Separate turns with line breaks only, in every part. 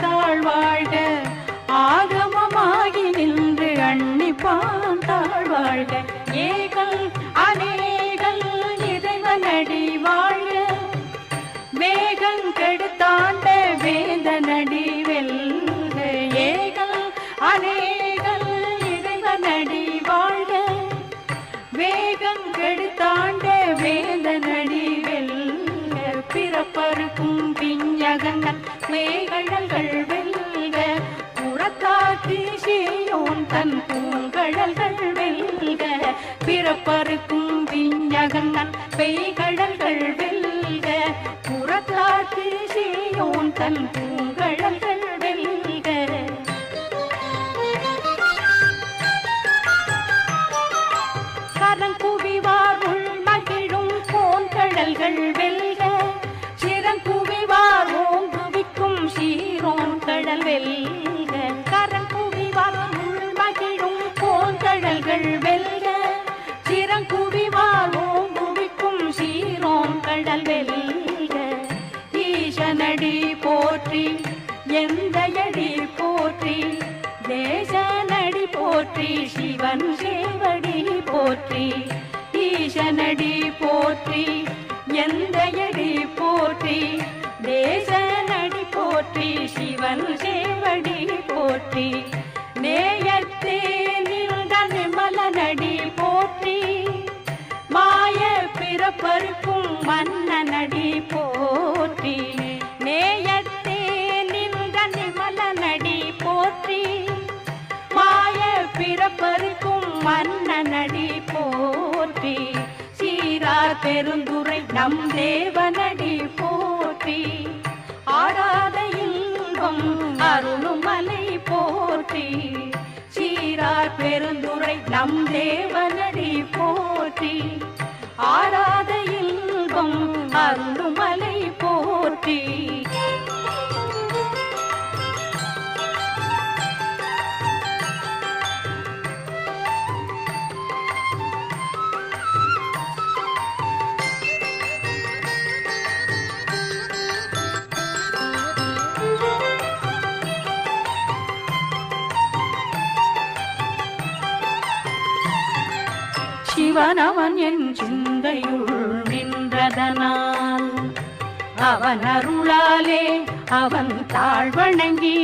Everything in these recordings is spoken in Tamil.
தாழ் வாழ்க. ஆகமமாகி நின்று அன்னிப்பான் தாழ்வாழ்க ஏகல் அநேகல் இறைவனடி வாழ்க. வேகம் கெடுத்தாண்ட வேந்தனடி வெல்க. ஏகல் அநேகல் இறைவனடி வாழ்க. வேகம் கெடுத்தாண்ட வேந்தனடி வெல்க. பிறப்பருக்கும் பிஞ்சகங்கள் மேகழல்கள் பிறப்பருக்கும் பிஞ்சகங்கள் பெய்கடல்கள் வெல்க புறத்தாக்கு செய்யோன் தன் பூங்கழல்கள் போற்றி எந்த எதிர் போற்றி தேச நடி போற்றி சிவன் சேவடி போற்றி. ஈசனடி போற்றி எந்த எடி போற்றி தேச நடி போற்றி சிவன் சேவடி போற்றி. நேயத்தே நின்ற மலனடி போற்றி மாய பிறப்பருக்கும் மன்னனடி போற்றி. மன்னனடி போற்றி சீரார் பெருந்துரை நம் தேவனடி போற்றி ஆடாத இன்பம் அருளுமலை போற்றி சீரார் பெருந்துரை நம் தேவனடி போற்றி ஆடாத இன்பம் அருளுமலை போற்றி சிவனவன் என் சிந்தையுள் நின்றதனால் அவன் அருளாலே அவன் தாழ்வணங்கி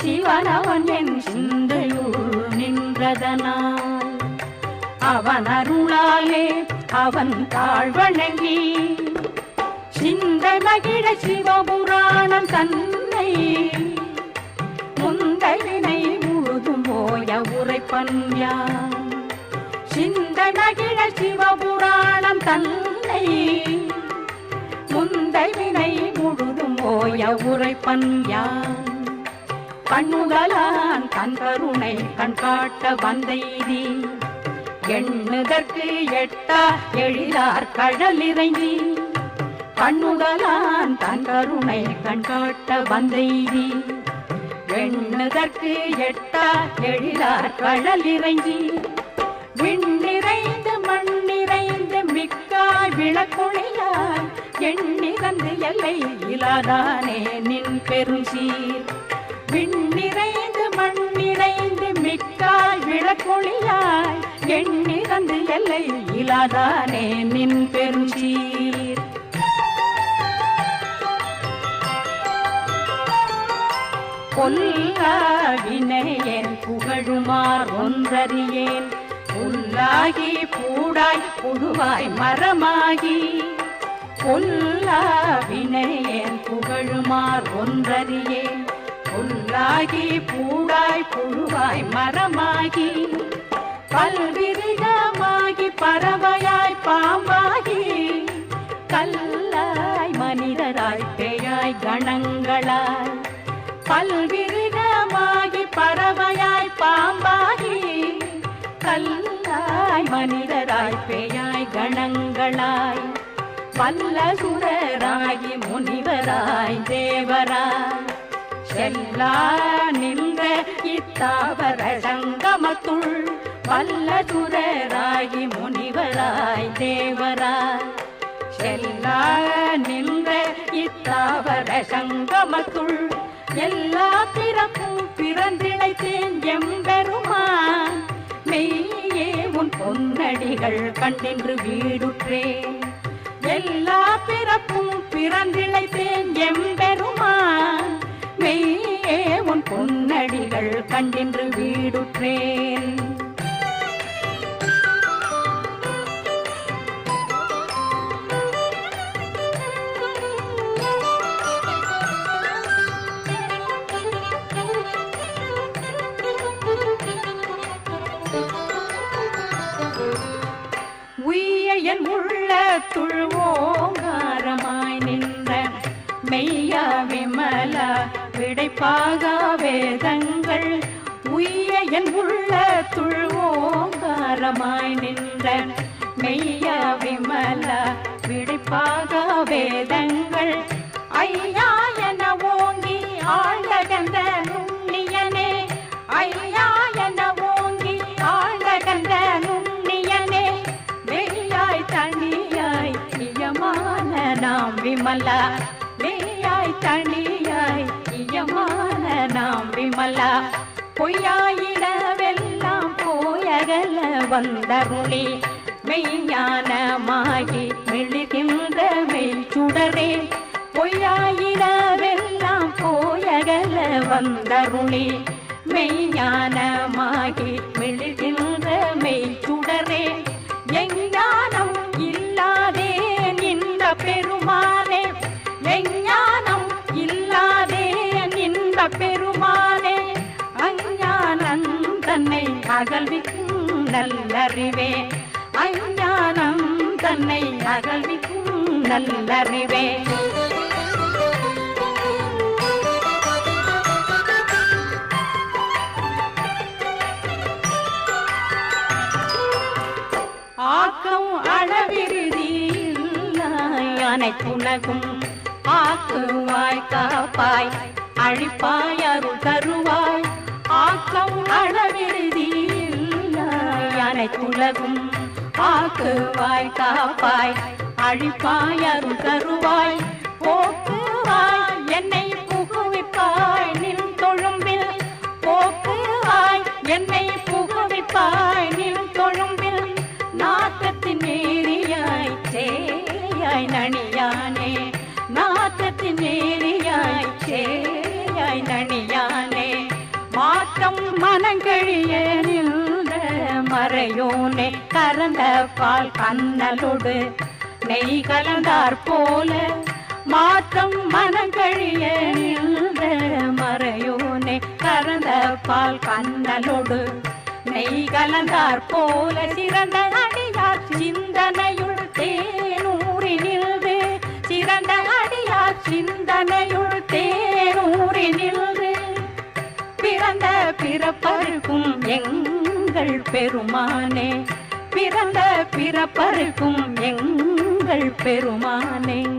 சிவனவன் என் சிந்தையுள் நின்றதனால் அவன் அருளாலே அவன் தாழ்வணங்கி சிந்தை மகிழ சிவபுராணம் தன்னை முந்தையினை முழுதும் போய உரைப்பன் யான்? சிந்தனகிழ சிவபுராணம் தன்னை. முந்தை வினை முழுதும் ஓய உரைப்பன் யான். கண்ணுகளான் தன் கண்காட்ட வந்தைதி எண்ணுதற்கு எட்டா எழிலார் கழலிறங்கி கண்ணுகளான் கண்ணுதலான் கண்காட்ட வந்தைதி எண்ணுதற்கு எட்டா எழிலார் கழலிறங்கி கடல் இறைஞ்சி விண்ணிறைந்து மண்ணிறைந்து மிக்காய் விளக்கொழியாய். எண்ணிறந்து எல்லை இலாதானே நின் பெருசீர் விண்ணிறைந்து மண்ணிறைந்து மிக்காய் விளக்கொழியாய். எண்ணிறந்து எல்லை இலாதானே நின் பெருசீர் பொல்லாவினையேன் புகழுமார் ஒன்றறியேன். புல்லாகி பூடாய் புழுவாய் மரமாகி. பொல்லாவினையேன் புகழுமார் ஒன்றறியேன் புல்லாகி பூடாய் புழுவாய் மரமாகி. பல்விரிதமாகி பறவையாய் பாம்பாகி. கல்லாய் மனிதராய் பேயாய் கணங்களாய். பல்வி மனிதராய் மனிதராய் பேயாய் கணங்களாய் பல்ல சுரராகி முனிவராய் தேவராய். செல்லா நின்ற இத்தாவர சங்கமத்துள் பல்ல சுரராகி முனிவராய் தேவராய். செல்லா நின்ற இத்தாவர சங்கமத்துள் எல்லா பிறப்பும் பிறந்திழைத்தேன் எம்பெருமான். மெய் பொன்னடிகள் கண்டென்று வீடுற்றேன் எல்லா பிறப்பும் பிறந்திழைத்தேன் எம்பெருமா மெய்யே உன் பொன்னடிகள் கண்டென்று வீடுற்றேன். உள்ள துழ்வோங்காரமாய் நின்ற மெய்யா விமலா விடைப்பாக வேதங்கள். உய்ய என் உள்ள துழ்வோங்காரமாய் நின்ற மெய்யா விமலா விடைப்பாக வேதங்கள். ஐயா விமலா மெய்யாய் தனியாய் இயமான நாம் விமலா. பொய்யாயிடவெல்லாம் போயகல வந்தருளி மெய்ஞானமாகி மெழுகின்ற மெய் சுடரே. பொய்யாயிடவெல்லாம் போயகல வந்தருளி மெய்ஞானமாகி மெழுகி நின்ற பெருமானே அஞ்ஞானம் தன்னை அகல்விக்கும் நல்லறிவே அஞ்ஞானம் தன்னை அகழ்விக்கும் நல்லறிவே ஆக்கம் அளவிருதியில் அனைத்துலகும் ஆக்குவாய் காப்பாய். அழிப்பாய் அருள் தருவாய். ஆக்கம் அளவிருதி அனைத்துலகும் ஆக்குவாய் காப்பாய். அழிப்பாய் அருள் தருவாய். போக்குவாய் என்னை மனங்கழிய நின்ற மறையோனே கறந்த பால் கண்ணலுடு நெய் கலந்தார் போல மாற்றம் மனங்கழிய நின்ற மறையோனே கறந்த பால் கண்ணலோடு நெய் கலந்தார் போல சிறந்த அடியார் சிந்தனையுள் தேனூறி நின்று சிறந்த அடியார் சிந்தனையுள் தேனூறி நின்று பிறந்த பிறப்பருக்கும் எங்கள் பெருமானே. பிறந்த பிறப்பருக்கும் எங்கள் பெருமானே.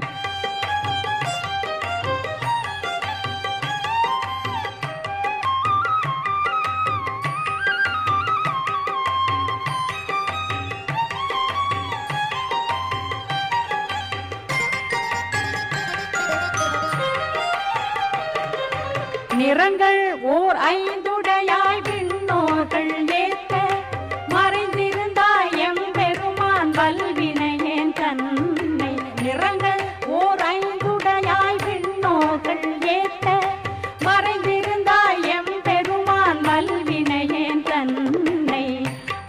நிறங்கள் ஓர் ஐந்துடையாய் விண்ணோர்கள் ஏத்த மறைந்திருந்தாய் எம்பெருமான் வல்வினையேன் தன்னை நிறங்கள் ஓர் ஐந்துடையாய் விண்ணோர்கள் ஏத்த மறைந்திருந்தாய் எம்பெருமான் வல்வினையேன் தன்னை.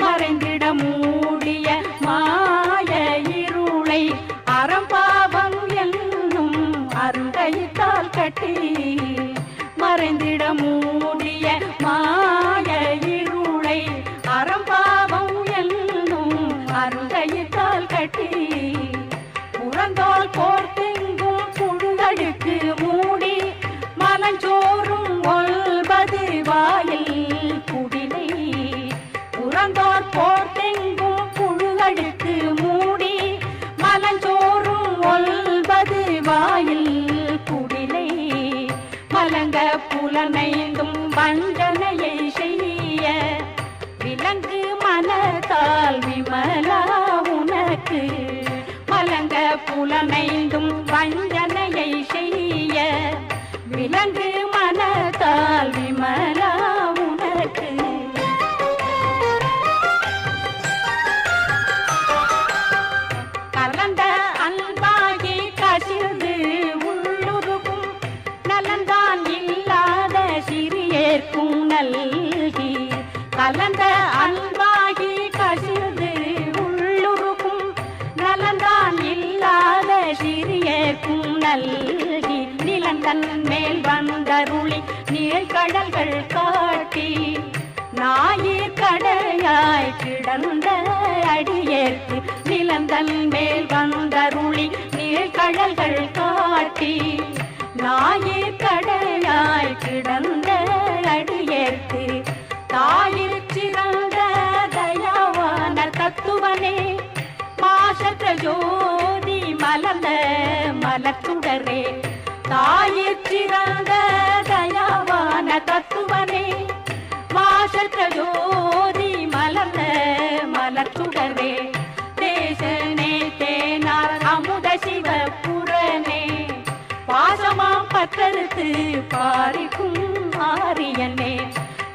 மறைந்திட மூடிய மாய இருளை அறம்பாவம் என்னும் அருங்கைத்தால் கட்டி மனத்தால் விமலா உனக்கு மலங்க புலனைந்தும் வஞ்சனையை செய்ய விலங்கு மனத்தால் விமல நல்கி நல்கி நிலந்தன் மேல் வந்தருளி நீழ்கடல்கள் காட்டி ஞாயிற் கடையாய் கிடந்த அடியேற்கு நிலந்தன் மேல் வந்தருளி நீழ்கடல்கள் காட்டி ஞாயிற் கடையாய் கிடந்த அடியேற்கு தாயில் சிறந்த தயாவான தத்துவனே பாசத்த ஜோ கலந்த மலத்துடரே தாயிற் சிறந்த தயாவான தத்துவனே வாசற்ற ஜோதி மலர்ந்த மலத்துடரே தேசனே தேனார் அமுத சிவ புறனே பாசமாம் பத்தருத்து பாரிக்கும் ஆரியனே.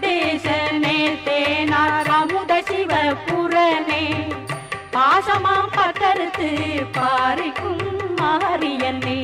தேசனே தேனார் அமுத சிவ புறனே பாசமாம் பத்தருத்து பாரிக்கும் ஆரியனே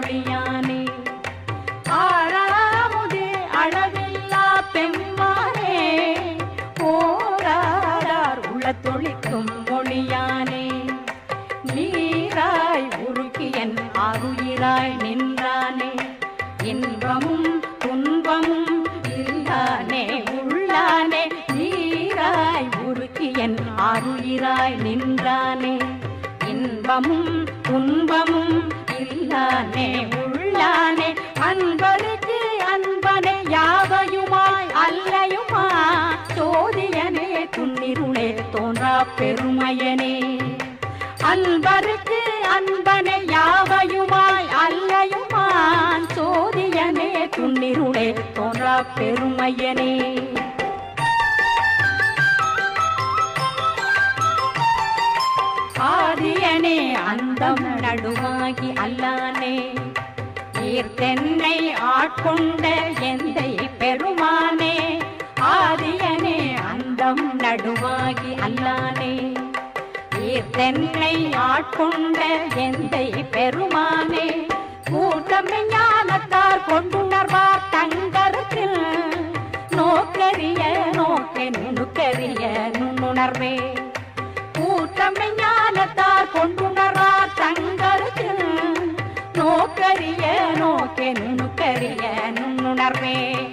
தொழிக்கும் ஆறாமுதே அளவில்லா பெம்மானே போராடார் உளத்தொழிக்கும் மொழியானே. நீராய் உருக்கியன் அருயிராய் நின்றானே. இன்பமும் துன்பமும் இல்லானே உள்ளானே. நீராய் உருக்கியன் அருயிராய் நின்றானே. இன்பமும் துன்பமும் உள்ளானே உள்ளானே. அன்பருக்கு அன்பனே யாவையுமாய் அல்லையுமா? சோதியனே துன்னிருளே தோன்றா பெருமையனே. அன்பருக்கு அன்பனே யாவையுமாய் அல்லையுமா சோதியனே துன்னிருளே தோன்றா பெருமையனே. அரியனே அந்தம் நடுவாகி அல்லானே. ஈர்த்தென்னை ஆட்கொண்ட எந்தை பெருமானே. ஆரியனே அந்தம் நடுவாகி அல்லானே. ஈர்த்தென்னை ஆட்கொண்ட எந்தை பெருமானே. கூட்டம் ஞானத்தார் கொண்டுணர்வார் தங்கருத்தில். நோக்கரிய நோக்கே நுணுக்கரிய நுண்ணுணர்வே. கூட்டம் ஞானத்தார் கொண்டுணர்வார் தங்கரத்தில் நோக்கரிய நோக்கே நுணுக்கரிய நுண்ணுணர்வே.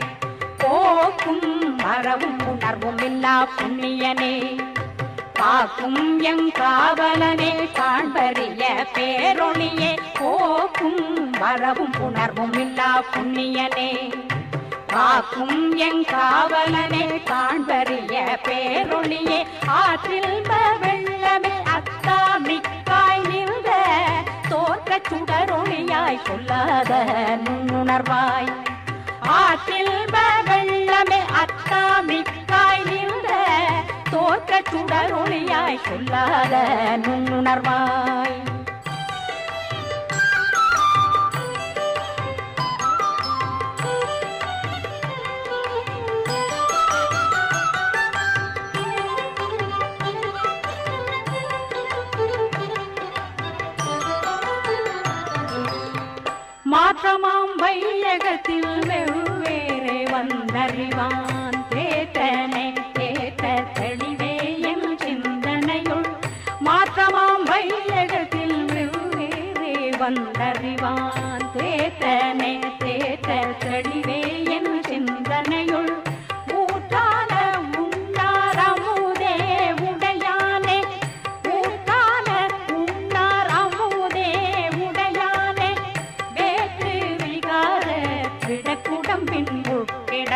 போக்கும் மரவும் உணர்வும் இல்லா புண்ணியனே. காக்கும் எங் காவலனே காண்பறிய பேரொழியே. போக்கும் மரவும் உணர்வும் இல்லா புண்ணியனே. காக்கும் எங் காவலனே காண்பறிய பேரொழியே. ஆற்றில் வெள்ளமே அத்தா மிக்காய் நின்ற தோற்ற சுடரொழியாய் சொல்லாத நுண்ணுணர்வாய். ஆற்றில் வெள்ளமே அத்தா மிக்காய் நின்ற தோற்ற சுடரொழியாய் சொல்லாத நுண்ணுணர்வாய். மாற்றமாம் வையகத்தில் வெவ்வேறே வந்தறிவான்.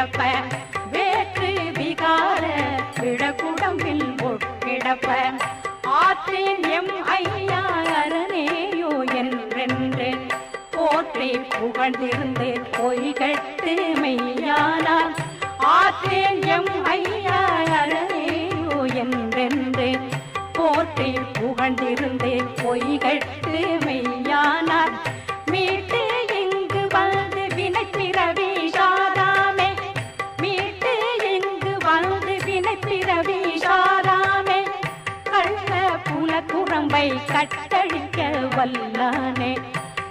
கிடப்ப. வேற்று விகார விடக்குடம்பில் கிடப்ப ஆற்றின் எம் ஐயா அரணேயோ என்றென்று போற்றி புகழ்ந்திருந்து. கட்டழிக்க வல்லானே.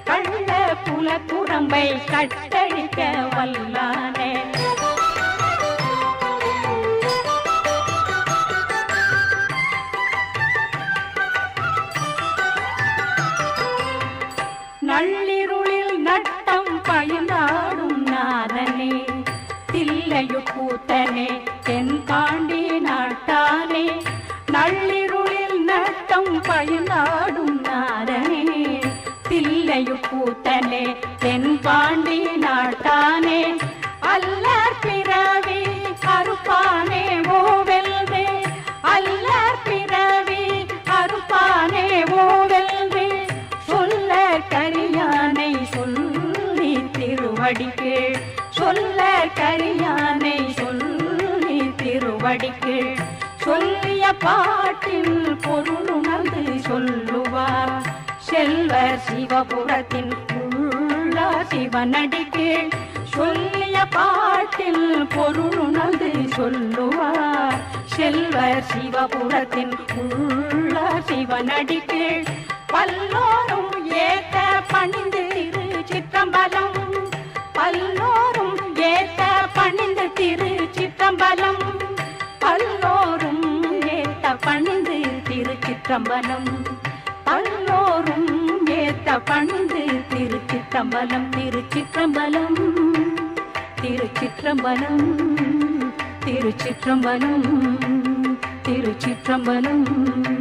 கள்ள புல குரம்பை கட்டழிக்க வல்லானே. நள்ளிருளில் நட்டம் பயந்தாடும் நாதனே. தில்லையு கூத்தனே தென் தாண்டி நாட்டானே. நள்ளிருளில் நட்டம் பயந்தா தில்லையு கூத்தனே தென் பாண்டி நாட்டானே. அல்லற் பிறவி அறுப்பானே ஓவெல்வே அல்லற் பிறவி அறுப்பானே ஓவெல்வே சொல்ல கரியானை சொல்லி திருவடிக்கு. சொல்ல கரியானை சொல்லி திருவடிக்கு. சொல்லிய பாட்டில் பொருளுணர்ந்து சொல்லுவார். செல்வர் சிவபுரத்தின் உள்ள சொல்லிய பாட்டில் பொருளுணர்ந்து சொல்லுவார். செல்வர் சிவபுரத்தின் உள்ள சிவனடிக்கு பல்லோரும் ஏத்த பணிந்து திரு சித்தம்பலம் பல்லோரும் ஏத்த பணிந்து திரு சித்தம்பலம் பல்லோரும் ஏத்த பணிந்து திரு சித்தம்பலம் பல்லோரும் ஏத்த பணிந்து திருச்சிற்றம்பலம் திருச்சிற்றம்பலம் திருச்சிற்றம்பலம் திருச்சிற்றம்பலம் திருச்சிற்றம்பலம்.